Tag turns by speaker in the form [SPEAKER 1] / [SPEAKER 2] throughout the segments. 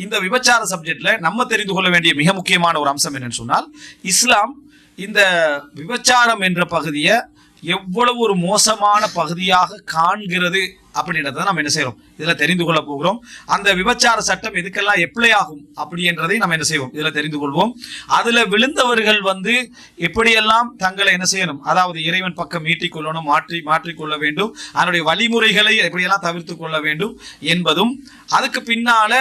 [SPEAKER 1] இந்த விபச்சார சப்ஜெக்ட்ல நம்ம தெரிந்து கொள்ள வேண்டிய மிக முக்கியமான ஒரு அம்சம் என்னன்னு சொன்னால் இஸ்லாம் இந்த விபச்சாரம் என்ற பகுதியை எவ்வளவு ஒரு மோசமான பகுதியாக காண்கிறது அப்படின்றத நம்ம என்ன செய்யறோம்? இதுல தெரிந்து கொள்ள போகிறோம். அந்த விபச்சார சட்டம் எதுக்கெல்லாம் எப்ளை ஆகும்? அப்படின்றதை நம்ம என்ன செய்வோம்? இதுல தெரிந்து கொள்வோம். அதுல விழுந்தவர்கள் வந்து எப்படியெல்லாம் தங்களை என்ன செய்யணும்? அதாவது இறைவன் பக்கம் மீட்டிக்கொள்ளணும் மாற்றி மாற்றிக்கொள்ள வேண்டும். அதனுடைய வழிமுறைகளை எப்படியெல்லாம் தவிர்த்து கொள்ள வேண்டும் என்பதும் அதுக்கு பின்னால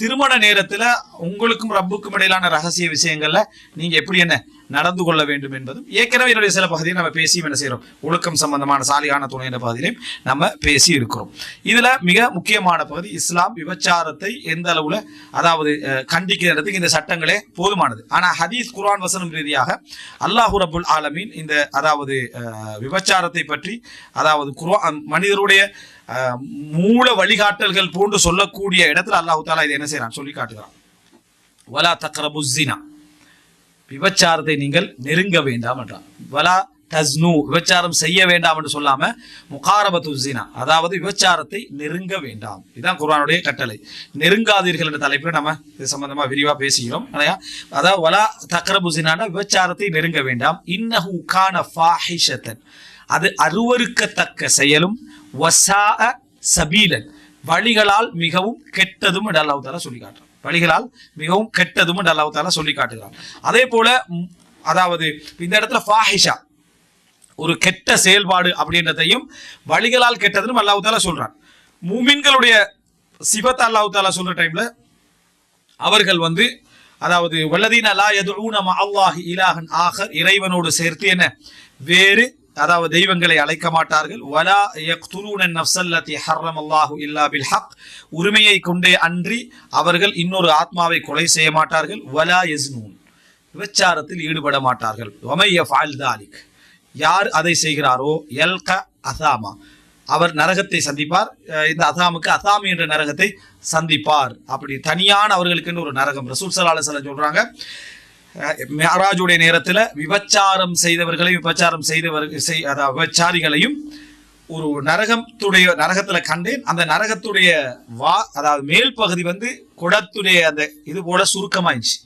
[SPEAKER 1] திருமண நேரத்துல உங்களுக்கும் ரப்புக்கும் இடையிலான ரகசிய விஷயங்கள்ல நீங்க எப்படி என்ன நடந்து கொள்ள வேண்டும் என்பதும் ஏற்கனவே என்னுடைய சில பகுதியை நம்ம பேசி என்ன செய்கிறோம்? ஒழுக்கம் சம்பந்தமான சாலியான துணை என்ற பகுதியிலையும் நம்ம பேசி இருக்கிறோம். இதுல மிக முக்கியமான பகுதி இஸ்லாம் விபச்சாரத்தை எந்த அளவுல அதாவது கண்டிக்கிறதுக்கு இந்த சட்டங்களே போதுமானது. ஆனா ஹதீஸ் குர்ஆன் வசனம் ரீதியாக அல்லாஹூ ரபுல் ஆலமீன் இந்த அதாவது அஹ், விபச்சாரத்தை பற்றி அதாவது குர்ஆன் மனிதருடைய அஹ், மூல வழிகாட்டல்கள் போன்று சொல்லக்கூடிய இடத்துல அல்லாஹு தாலா இதை என்ன செய்யறான் சொல்லி காட்டுகிறான் வலா தக்ரபுசினா விபச்சாரத்தை நீங்கள் நெருங்க வேண்டாம் என்றான். வலா தஸ்னு விபச்சாரம் செய்ய வேண்டாம் என்று சொல்லாம முகாரபத்து ஜினா அதாவது விபச்சாரத்தை நெருங்க வேண்டாம். இதுதான் குர்ஆனுடைய கட்டளை. நெருங்காதீர்கள் என்ற தலைப்பில் நம்ம இது சம்பந்தமா விரிவா பேசுகிறோம். இல்லையா? அதாவது வலா தக்ரபு விபச்சாரத்தை நெருங்க வேண்டாம். இன்னஹு கான ஃபாஹிஷத்தன். அது அருவருக்கத்தக்க செயலும் வசா சபீலன். வழிகளால் மிகவும் கெட்டதும் என்று அல்லாஹ் சொல்லி காட்டுறான் வழிகளால் மிகவும் கெட்டதும் என்று அல்லாஹ் தாலா சொல்லி காட்டுகிறான். அதே போல அதாவது இந்த இடத்துல ஃபாஹிஷா ஒரு கெட்ட செயல்பாடு அப்படின்றதையும் வழிகளால் கெட்டதுன்னு அல்லாஹ் தாலா சொல்றான். மூமின்களுடைய சிவத்தை அல்லாஹ் தாலா சொல்ற டைம்ல அவர்கள் வந்து அதாவது வல்லதீன லா யதுஊன அல்லாஹ் இலாஹன் ஆஹர் இறைவனோடு சேர்த்து என்ன வேறு அதாவது தெய்வங்களை அழைக்க மாட்டார்கள். வலா யக்துலூன நஃப்ஸல்லதி ஹர்ரமல்லாஹு இல்லா பில் ஹக் உரிமையை கொண்டே அன்றி அவர்கள் இன்னொரு ஆத்மாவை கொலை செய்ய மாட்டார்கள். வலா யஸ்னூன். விபச்சாரத்தில் ஈடுபட மாட்டார்கள். வமை யஃஅல் தாலிக். யார் அதை செய்கிறாரோ? எல்க அசாமா அவர் நரகத்தை சந்திப்பார். இந்த அசாமுக்கு அசாமி என்ற நரகத்தை சந்திப்பார். அப்படி தனியான அவர்களுக்கு ஒரு நரகம். ரசூல் சல்லா சொல்றாங்க. அஹ் நேரத்தில் விபச்சாரம் செய்தவர்களையும் விபச்சாரம் செய்தவர்கள் செய் அதாவது விபச்சாரிகளையும் ஒரு நரகத்துடைய நரகத்துல கண்டேன். அந்த நரகத்துடைய வா அதாவது மேல் பகுதி வந்து குடத்துடைய அந்த இது போல சுருக்கமாயிடுச்சு.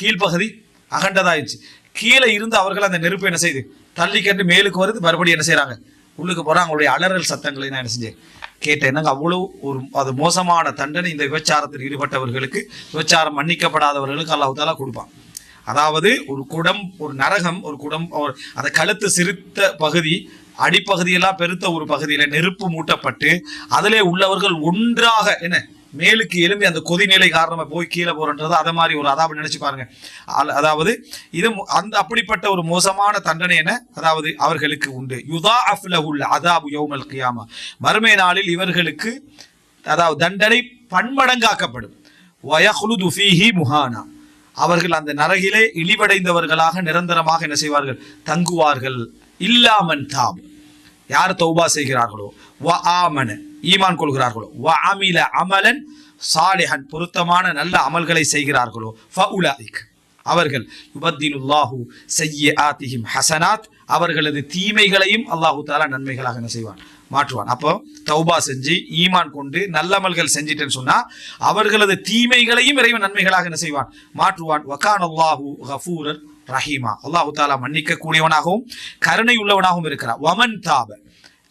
[SPEAKER 1] கீழ்ப்பகுதி அகண்டதாயிடுச்சு. கீழே இருந்து அவர்கள் அந்த நெருப்பு என்ன செய்து தள்ளி கண்டு மேலுக்கு வருது மறுபடியும் என்ன செய்கிறாங்க உள்ளுக்கு போறாங்க. அவங்களுடைய அலறல் சத்தங்களை நான் என்ன செஞ்சேன்? கேட்டேன். என்னங்க அவ்வளவு ஒரு அது மோசமான தண்டனை. இந்த விபச்சாரத்தில் ஈடுபட்டவர்களுக்கு விபச்சாரம் மன்னிக்கப்படாதவர்களுக்கு அல்லாஹ் கொடுப்பான். அதாவது ஒரு குடம் ஒரு நரகம் ஒரு குடம் ஒரு அந்த கழுத்து சிரித்த பகுதி அடிப்பகுதியெல்லாம் பெருத்த ஒரு பகுதியில நெருப்பு மூட்டப்பட்டு அதிலே உள்ளவர்கள் ஒன்றாக என்ன மேலுக்கு எழும்பி அந்த கொதிநிலை காரணமாக போய் கீழே போறன்றது அதை மாதிரி ஒரு அதாவது நினைச்சு பாருங்க. அதாவது இது அந்த அப்படிப்பட்ட ஒரு மோசமான தண்டனை என அதாவது அவர்களுக்கு உண்டு. யுதா அஃப்லஹுல் அதாபு யோமல் கியாமா. மறுமை நாளில் இவர்களுக்கு அதாவது தண்டனை பன்மடங்காக்கப்படும். வயஹ்லுது ஃபீஹி முஹானா. அவர்கள் அந்த நரகிலே இழிவடைந்தவர்களாக நிரந்தரமாக என்ன செய்வார்கள்? தங்குவார்கள். இல்லாமன் தாம். யார் தௌபா செய்கிறார்களோ? வ ஆமன ஈமான் கொள்கிறார்களோ? வ அமில அமலன். சாலிஹன் பொருத்தமான நல்ல அமல்களை செய்கிறார்களோ? ஃபஉலாயிக் அவர்கள் யுபத்திலுல்லாஹு செய்யிஆத்திஹிம் ஹசனாத். அவர்களது தீமைகளையும் அல்லாஹு தாலா நன்மைகளாக என்ன செய்வான்? மாற்றுவான். அப்போ தௌபா செஞ்சு ஈமான் கொண்டு நல்லமல்கள் செஞ்சிட்டேன்னு சொன்னா அவர்களது தீமைகளையும் இறைவன் நன்மைகளாக என்ன செய்வான்? மாற்றுவான். வக்கான் அல்லாஹு ஹஃபூரர் ரஹீமா. அல்லாஹு தாலா மன்னிக்க கூடியவனாகவும் கருணை உள்ளவனாகவும் இருக்கிறார். வமன் தாப.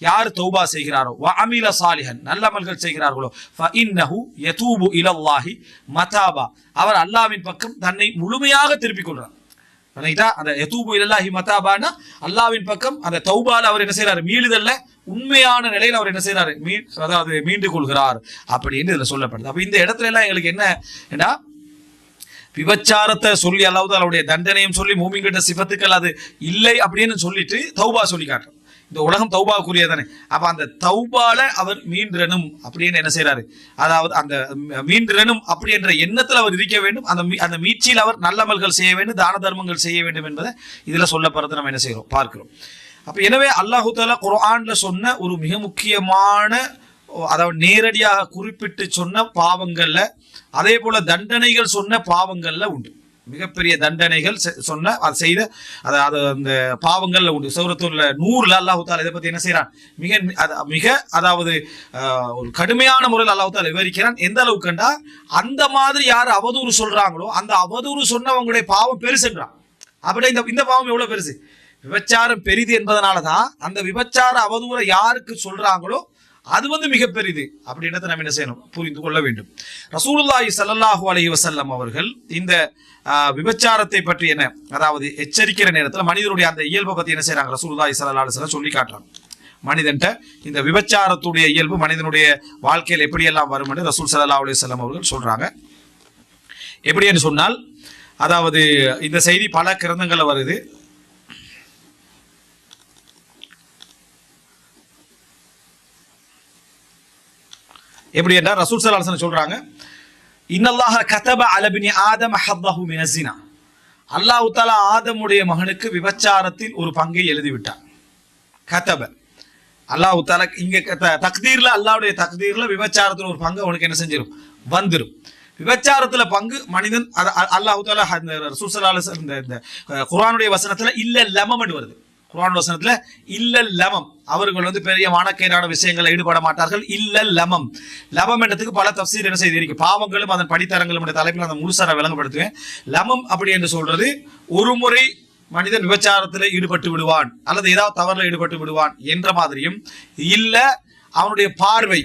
[SPEAKER 1] யார் தௌபா செய்கிறாரோ வ அமில சாலிஹன் நல்லமல்கள் செய்கிறார்களோ ஃப இன்னஹு யதூபு இலல்லாஹி மதாபா. அவர் அல்லாஹ்வின் பக்கம் தன்னை முழுமையாக திருப்பிக் கொள்றார். அந்த யதூபு இலல்லாஹி மதாபானா அல்லாவின் பக்கம் அந்த தௌபால அவர் என்ன செய்றாரு? மீளுதல்ல உண்மையான நிலையில அவர் என்ன செய்யறாரு மீன் அதாவது மீண்டு கொள்கிறார் அப்படின்னு இதுல சொல்லப்படுது. அப்ப இந்த இடத்துல எல்லாம் எங்களுக்கு என்ன? ஏன்னா விபச்சாரத்தை சொல்லி அல்லாவது அவருடைய தண்டனையும் சொல்லி மூமிங்கிட்ட சிபத்துக்கள் அது இல்லை அப்படின்னு சொல்லிட்டு தௌபா சொல்லி காட்டுறோம் இந்த உலகம் தௌபாக்குரியதானே அப்ப அந்த தௌபால அவர் மீண்டனும் அப்படின்னு என்ன செய்யறாரு அதாவது அந்த மீண்டனும் அப்படி என்ற எண்ணத்தில் அவர் இருக்க வேண்டும். அந்த அந்த மீட்சியில் அவர் நல்லமல்கள் செய்ய வேண்டும் தான தர்மங்கள் செய்ய வேண்டும் என்பதை இதுல சொல்லப்படுறது நம்ம என்ன செய்யறோம் பார்க்கிறோம். அப்ப எனவே அல்லாஹு தாலா குரான்ல சொன்ன ஒரு மிக முக்கியமான அதாவது நேரடியாக குறிப்பிட்டு சொன்ன பாவங்கள்ல அதே போல தண்டனைகள் சொன்ன பாவங்கள்ல உண்டு. மிகப்பெரிய தண்டனைகள் செ- சொன்ன அது செய்த அதாவது அந்த பாவங்கள்ல உண்டு. சௌரத்துல நூறுல அல்லாஹு தாலா இதை பத்தி என்ன செய்யறான் மிக மிக அதாவது ஒரு கடுமையான முறையில் அல்லாஹு தாலா விவரிக்கிறான். எந்த அளவுக்குண்டா அந்த மாதிரி யார் அவதூறு சொல்றாங்களோ அந்த அவதூறு சொன்னவங்களுடைய பாவம் பெருசுன்றான். அப்படியே இந்த இந்த பாவம் எவ்வளவு பெருசு? விபச்சாரம் பெரிது என்பதனால தான் அந்த விபச்சார அவதூறை யாருக்கு சொல்றாங்களோ அது வந்து மிக பெரிது. அப்படின்றத நம்ம என்ன செய்யணும்? புரிந்து கொள்ள வேண்டும். ரசூலுல்லாஹி சல்லாஹு அலைஹி வசல்லம் அவர்கள் இந்த விபச்சாரத்தை பற்றி என்ன அதாவது எச்சரிக்கிற நேரத்தில் மனிதனுடைய அந்த இயல்பை பற்றி என்ன செய்யறாங்க ரசூலுல்லாஹி ஸல்லல்லாஹு அலைஹி சொல்லி காட்டுறாங்க. மனிதன்ட்ட இந்த விபச்சாரத்துடைய இயல்பு மனிதனுடைய வாழ்க்கையில் எப்படியெல்லாம் வரும் என்று ரசூல் சல்லா அலைஹி வஸல்லம் அவர்கள் சொல்றாங்க. எப்படி என்று சொன்னால் அதாவது இந்த செய்தி பல கிரந்தங்களில் வருது. எப்படி என்றால் ரசூல் ஸல்லல்லாஹு சொல்றாங்க இன்னல்லாஹ கதப அலபினி ஆதம் ஹல்லாஹு மினசினா அல்லாஹ் தாலா ஆதமுடைய மகனுக்கு விபச்சாரத்தில் ஒரு பங்கை எழுதிவிட்டான். கதப. அல்லாஹ் தாலா இங்க த- தக்தீர்ல அல்லாஹ்வுடைய தக்தீர்ல விபச்சாரத்தில் ஒரு பங்கு அவனுக்கு என்ன செஞ்சிடும் வந்துடும் விபச்சாரத்துல பங்கு மனிதன் அல்லாஹு அ- அல்லாஹ் அந்த ரசூல் இந்த- இந்த அஹ், குர்ஆனுடைய வசனத்துல இல்ல வருது. குரான் வசனத்துல இல்ல லமம் அவர்கள் வந்து பெரிய மானக்கேடான விஷயங்களில் ஈடுபட மாட்டார்கள். இல்ல லமம் லமம் என்றதுக்கு பல தப்சீர் என்ன செய்திருக்கு பாவங்களும் அதன் படித்தரங்களும் என்ற தலைப்பில் அந்த முழுசார விளங்கப்படுத்துவேன். லமம் அப்படி என்று சொல்றது ஒரு முறை மனிதன் விபச்சாரத்தில் ஈடுபட்டு விடுவான். அல்லது ஏதாவது தவறில் ஈடுபட்டு விடுவான் என்ற மாதிரியும் இல்ல அவனுடைய பார்வை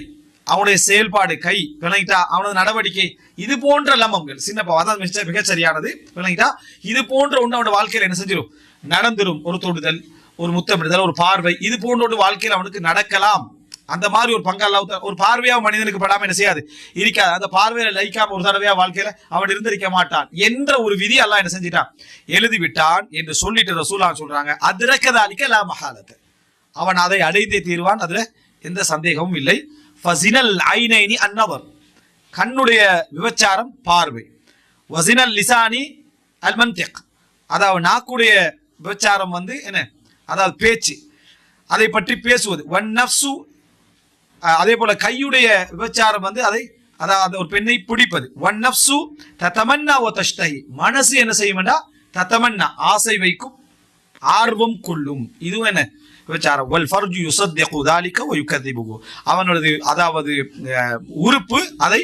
[SPEAKER 1] அவனுடைய செயல்பாடு கை விளங்கிட்டா அவனது நடவடிக்கை இது போன்ற லமங்கள் சின்ன பாவம் அதான் மிக சரியானது விளங்கிட்டா இது போன்ற ஒன்று அவனோட வாழ்க்கையில் என்ன செஞ்சிடும் நடந்துடும் ஒரு தொடுதல் ஒரு முத்தமிடுதல் ஒரு பார்வை. இது போன்ற ஒரு வாழ்க்கையில் அவனுக்கு நடக்கலாம். அந்த மாதிரி ஒரு பங்கு அல்லாஹ் ஒரு பார்வையாக மனிதனுக்கு படாமல் என்ன செய்யாது? இருக்காது. அந்த பார்வையில லைக்காம ஒரு தடவையா வாழ்க்கையில அவன் இருந்திருக்க மாட்டான். என்ற ஒரு விதி அல்லாஹ் என்ன செஞ்சிட்டான்? எழுதி விட்டான் என்று சொல்லிட்டு ரசூலான் சொல்றாங்க. அதிரக்கதாலிக்க லா மகாலத்து அவன் அதை அடைந்தே தீர்வான். அதுல எந்த சந்தேகமும் இல்லை. ஃபசினல் ஐனைனி அன்னவர். கண்ணுடைய விபச்சாரம் பார்வை. வசினல் லிசானி அல்மந்தெக் அதாவது நாக்குடைய விபச்சாரம் வந்து என்ன? அதாவது பேச்சு. அதை பற்றி பேசுவது. ஒன் நப்சு அதே போல கையுடைய விபச்சாரம் வந்து அதை அதாவது ஒரு பெண்ணை பிடிப்பது. ஒன் நப்சு தத்தமன்னா ஓ தஷ்டஹி மனசு என்ன செய்யும்டா தத்தமன்னா ஆசை வைக்கும் ஆர்வம் கொள்ளும். இதுவும் என்ன? விபச்சாரம். வல் ஃபர்ஜு யுசத்தியகு தாலிக்க வ யுக்கதிபுகு அவனது அதாவது உறுப்பு அதை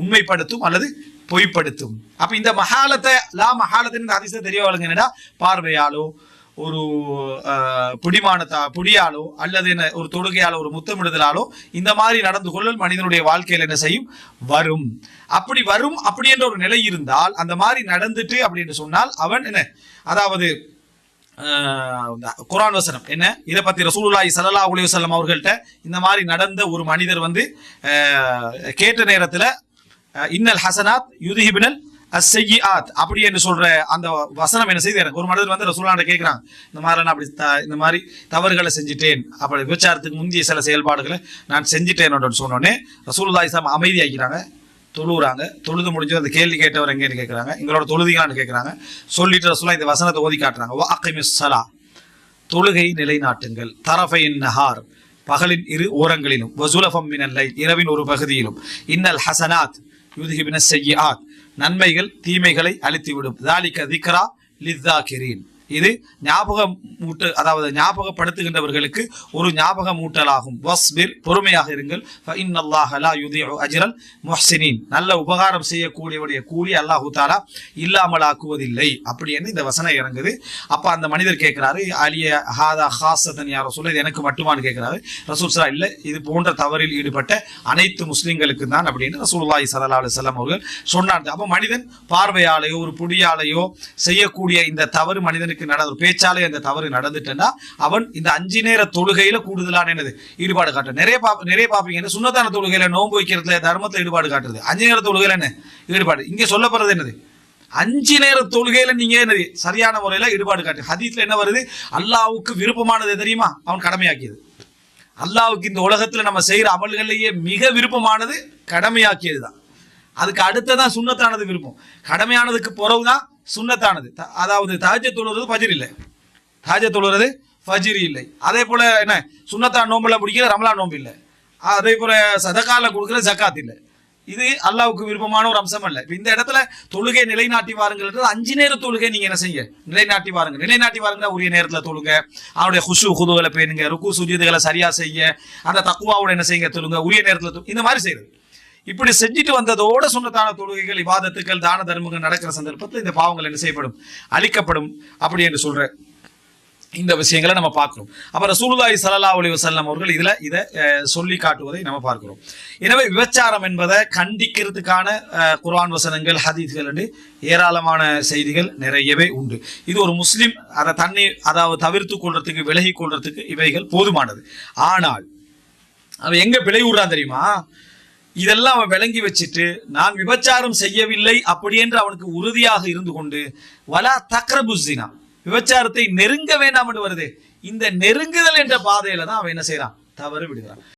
[SPEAKER 1] உண்மைப்படுத்தும் அல்லது பொய்ப்படுத்தும். அப்ப இந்த மகாலத்தை லா மகாலத்தின் இந்த அதிசயம் தெரிய வழங்க என்னடா பார்வையாலோ ஒரு அஹ், பிடிமானத்தா பிடியாலோ அல்லது என்ன ஒரு தொடுகையாலோ ஒரு முத்தமிடுதலாலோ இந்த மாதிரி நடந்து கொள்ளல் மனிதனுடைய வாழ்க்கையில் என்ன செய்யும்? வரும். அப்படி வரும் அப்படி என்ற ஒரு நிலை இருந்தால் அந்த மாதிரி நடந்துட்டு அப்படின்னு சொன்னால் அவன் என்ன? அதாவது குரான் வசனம் என்ன? இதை பற்றி ரசூலுல்லாய் சல்லா அலைஹி செல்லம் அவர்கள்ட்ட இந்த மாதிரி நடந்த ஒரு மனிதர் வந்து கேட்ட நேரத்தில் இன்னல் ஹசனாத் யுதிஹிபினல் அஸ்ஸய்யிஆத் அப்படி என்று சொல்ற அந்த வசனம் என்ன செய்து எனக்கு ஒரு மனிதர் வந்து ரசூலுல்லாஹ்ட்ட கேட்குறாங்க இந்த மாதிரி நான் அப்படி த- இந்த மாதிரி தவறுகளை செஞ்சுட்டேன். அப்படி விபச்சாரத்துக்கு முந்தைய சில செயல்பாடுகளை நான் செஞ்சுட்டேன் அப்படின்னு சொன்னோடனே ரசூலுல்லாஹி ஸல்லல்லாஹு அமைதியாக்கிறாங்க. தொழுகிறாங்க தொழுது முடிஞ்சு அந்த கேள்வி கேட்டவர் எங்கேன்னு கேட்குறாங்க. எங்களோட தொழுதிங்களான்னு கேட்குறாங்க. சொல்லிட்டு ரசூலா இந்த வசனத்தை ஓதி காட்டுறாங்க. வா அக்கிமிஸ் தொழுகை நிலைநாட்டுங்கள். தரஃபையின் நஹார். பகலின் இரு ஓரங்களிலும். வசூலஃபம் மினல்லை இரவின் ஒரு பகுதியிலும். இன்னல் ஹசனாத் யுதுஹிபின செய்யாத் நன்மைகள் தீமைகளை அழித்துவிடும். தாலிக திக்ரா லித்தாக்கிரீன் இது ஞாபகம் மூட்டு அதாவது ஞாபகப்படுத்துகின்றவர்களுக்கு ஒரு ஞாபக மூட்டலாகும் வஸ்பிர் பொறுமையாக இருங்கள். அஜிரல் மொஹ்சினின். நல்ல உபகாரம் செய்யக்கூடியவருடைய கூலி அல்லாஹு தாலா இல்லாமல் ஆக்குவதில்லை அப்படி என்று இந்த வசனம் இறங்குது. அப்போ அந்த மனிதர் கேட்கிறாரு அலிய ஹாதா ஹாசதன் யாரோ சொல்ல இது எனக்கு மட்டுமான்னு கேட்கிறாரு. ரசூல் சலா இல்லை இது போன்ற தவறில் ஈடுபட்ட அனைத்து முஸ்லீம்களுக்கு தான் அப்படின்னு ரசூல்லாய் ஸல்லல்லாஹு அலி சொல்லம் அவர்கள் சொன்னார் அப்போ மனிதன் பார்வையாலேயோ ஒரு புடியாலேயோ செய்யக்கூடிய இந்த தவறு மனிதனுக்கு நடந்து பேச்சாலே அந்த தவறு நடந்துட்டேன்னா அவன் இந்த அஞ்சு நேர தொழுகையில கூடுதலான என்னது? ஈடுபாடு காட்டுற நிறைய பாப்ப நிறைய பாப்பீங்க. சுண்ணத்தான தொழுகையில நோன்பு வைக்கிறதுல தர்மத்துல ஈடுபாடு காட்டுறது. அஞ்சு நேர தொழுகையில என்ன? ஈடுபாடு. இங்க சொல்லப்படுறது என்னது? அஞ்சு நேர தொழுகையில நீங்க என்னது? சரியான முறையில ஈடுபாடு காட்டு. ஹதீஸ்ல என்ன வருது? அல்லாவுக்கு விருப்பமானது தெரியுமா? அவன் கடமையாக்கியது. அல்லாவுக்கு இந்த உலகத்துல நம்ம செய்யற அமல்கள்லேயே மிக விருப்பமானது கடமையாக்கியது தான் அதுக்கு அடுத்ததான் சுண்ணத்தானது விருப்பம். கடமையானதுக்கு பிறகுதான் சுண்ணத்தானது. அதாவது தாஜ தொழுறது ஃபஜிர் இல்லை. தாஜ தொழுறது ஃபஜிர் இல்லை. அதே போல் என்ன? சுண்ணத்தான் நோம்பெல்லாம் பிடிக்கிற ரமலான் நோம்பு இல்லை. அதே போல் சதக்காலில் கொடுக்குற ஜக்காத் இல்லை. இது அல்லாவுக்கு விருப்பமான ஒரு அம்சம் அல்ல. இந்த இடத்துல தொழுகை நிலைநாட்டி வாருங்கிறது அஞ்சு நேர தொழுகை நீங்க என்ன செய்ய நிலைநாட்டி வாருங்க. நிலைநாட்டி வாருங்க உரிய நேரத்தில் தொழுங்க. அவனுடைய குஷு குதுகளை பேணுங்க ருக்கு சுஜிதுகளை சரியா செய்ய அந்த தக்குவாவோட என்ன செய்யுங்க? தொழுங்க. உரிய நேரத்தில் தொழு- இந்த மாதிரி செய்யுது இப்படி செஞ்சுட்டு வந்ததோட சொன்னதான தொழுகைகள் இவாதத்துக்கள் தான தர்மங்கள் நடக்கிற சந்தர்ப்பத்தில் இந்த பாவங்கள் என்ன செய்யப்படும்? அழிக்கப்படும் அப்படி என்று சொல்ற இந்த விஷயங்களை நம்ம பார்க்கிறோம். அப்ப ரசூலுல்லாஹி ஸல்லல்லாஹு அலைஹி வசல்லம் அவர்கள் இதுல இதை சொல்லி காட்டுவதை நம்ம பார்க்கிறோம். எனவே விபச்சாரம் என்பதை கண்டிக்கிறதுக்கான அஹ், குர்ஆன் வசனங்கள் ஹதீஸ்கள் என்று ஏராளமான செய்திகள் நிறையவே உண்டு. இது ஒரு முஸ்லீம் அதை தண்ணி அதாவது தவிர்த்து கொள்றதுக்கு விலகி கொள்றதுக்கு இவைகள் போதுமானது. ஆனால் அவன் எங்க பிழை விடுறான் தெரியுமா? இதெல்லாம் அவன் விளங்கி வச்சுட்டு நான் விபச்சாரம் செய்யவில்லை அப்படி என்று அவனுக்கு உறுதியாக இருந்து கொண்டு வலா தக்ரபுசினா விபச்சாரத்தை நெருங்க வேண்டாம் என்று வருது. இந்த நெருங்குதல் என்ற பாதையில தான் அவன் என்ன செய்யறான்? தவறு விடுகிறான்.